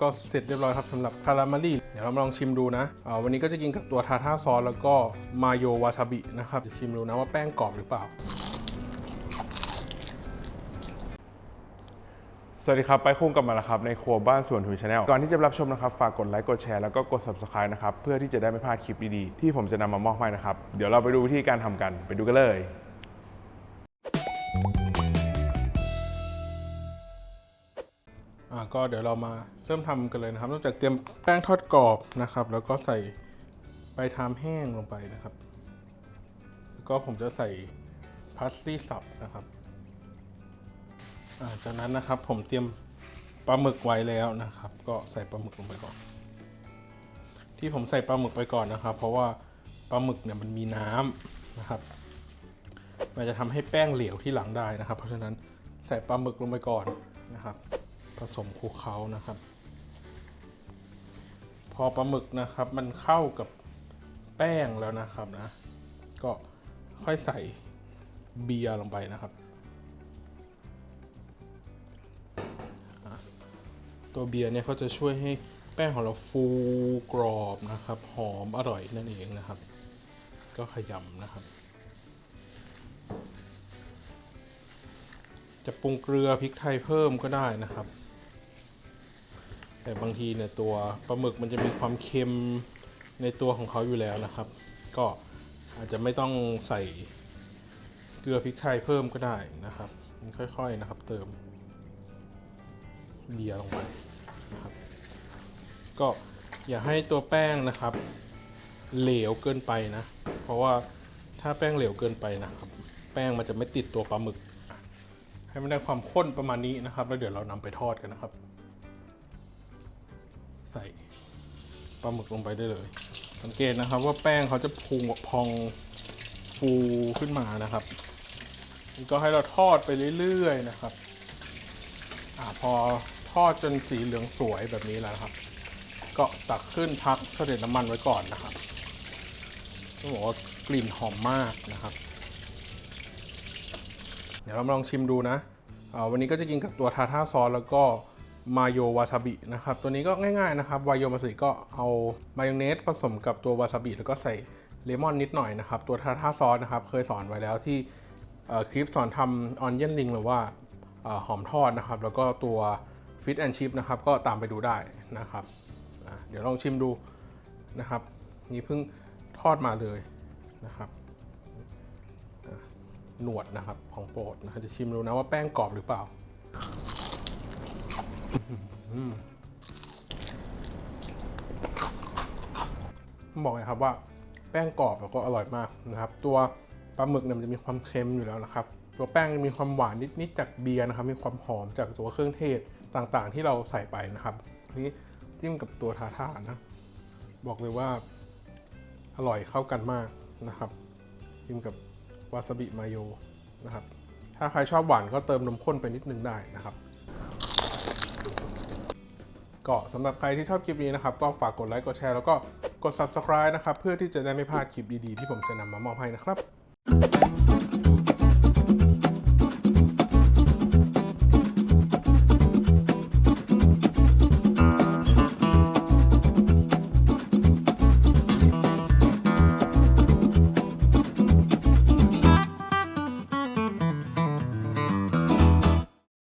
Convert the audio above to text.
ก็เสร็จเรียบร้อยครับสำหรับคาราเมลลี่เดี๋ยวเรามาลองชิมดูนะวันนี้ก็จะกินกับตัวทาท่าซอสแล้วก็มาโยวาซาบินะครับจะชิมดูนะว่าแป้งกรอบหรือเปล่า สวัสดีครับ ไปคุ้งกลับมาแล้วครับ ในครัวบ้านสวนหุยชาแนลก่อนที่จะรับชมนะครับ ฝากกดไลค์กดแชร์แล้วก็กด subscribe นะครับ เพื่อที่จะได้ไม่พลาดคลิปดีๆ ที่ผมจะนำมามอบให้นะครับ เดี๋ยวเราไปดูวิธีการทำกันไปดูกันเลย อ่าก็เดี๋ยวเรามาเริ่มทำกันเลยนะครับ นอกจากเตรียมแป้งทอดกรอบนะครับ แล้วก็ใส่ใบทามแห้งลงไปนะครับ แล้วก็ผมจะใส่พาสลีย์สับนะครับอ่าจากนั้นนะครับผมเตรียมปลาหมึกไว้แล้วนะครับ ก็ใส่ปลาหมึกลงไปก่อน ที่ผมใส่ปลาหมึกไปก่อนนะครับ เพราะว่าปลาหมึกเนี่ยมันมีน้ำนะครับ มันจะทำให้แป้งเหลวที่หลังได้นะครับ เพราะฉะนั้นใส่ปลาหมึกลงไปก่อนนะครับ ผสมคลุกเคล้านะครับ พอปลาหมึกนะครับมันเข้ากับแป้งแล้วนะครับนะ ก็ค่อยใส่เบียร์ลงไปนะครับ ตัวเบียร์เนี่ยเขาจะช่วยให้แป้งของเราฟูกรอบนะครับ หอมอร่อยนั่นเองนะครับ ก็ขยำนะครับ จะปรุงเกลือพริกไทยเพิ่มก็ได้นะครับ แต่บางทีเนี่ยตัวปลาหมึกมันจะมีความเค็มในตัวของเขาอยู่แล้วนะครับ ก็อาจจะไม่ต้องใส่เกลือพริกไทยเพิ่มก็ได้นะครับ ค่อยๆนะครับเติมเบียร์ลงไปนะครับ ก็อย่าให้ตัวแป้งนะครับ เหลวเกินไปนะ เพราะว่าถ้าแป้งเหลวเกินไปนะครับ แป้งมันจะไม่ติดตัวปลาหมึก ให้มันได้ความข้นประมาณนี้นะครับ แล้วเดี๋ยวเรานำไปทอดกันนะครับ ใส่ปลาหมึกลงไปได้เลย สังเกตนะครับว่าแป้งเขาจะพุงพองฟูขึ้นมานะครับนี่ก็ให้เราทอดไปเรื่อยๆนะครับอ่าพอทอดจนสีเหลืองสวยแบบนี้แล้วครับ ก็ตักขึ้นพักเสด็จน้ำมันไว้ก่อนนะครับต้องบอกว่ากลิ่นหอมมากนะครับ เดี๋ยวเรามาลองชิมดูนะอ่าวันนี้ก็จะกินกับตัวทาท่าซอสแล้วก็ มาโยวาซาบินะครับตัวนี้ก็ง่ายๆนะครับวายโยวาซาบิก็เอามายองเนสผสมกับตัววาซาบิแล้วก็ใส่เลมอนนิดหน่อยนะครับตัวทาท่าซอสนะครับเคยสอนไว้แล้วที่คลิปสอนทำออนเยนลิงหรือว่าหอมทอดนะครับ แล้วก็ตัวฟิตแอนชิพนะครับก็ตามไปดูได้นะครับเดี๋ยวลองชิมดูนะครับ นี่เพิ่งทอดมาเลยนะครับหนวดนะครับของโปรดนะจะชิมดูนะว่าแป้งกรอบหรือเปล่า บอกเลยครับว่าแป้งกรอบแล้วก็อร่อยมากนะครับ ตัวปลาหมึกเนี่ยมันจะมีความเค็มอยู่แล้วนะครับ ตัวแป้งมีความหวานนิดๆจากเบียร์นะครับ มีความหอมจากตัวเครื่องเทศต่างๆ ที่เราใส่ไปนะครับ นี่จิ้มกับตัวทาท่านะ บอกเลยว่าอร่อยเข้ากันมากนะครับ จิ้มกับวาซาบิมาโยนะครับ ถ้าใครชอบหวานก็เติมนมข้นไปนิดนึงได้นะครับ ก็สำหรับใครที่ชอบคลิปนี้นะครับ ก็ฝากกดไลค์กดแชร์แล้วก็กด subscribe นะครับ เพื่อที่จะได้ไม่พลาดคลิปดีๆ ที่ผมจะนำมามอบให้นะครับ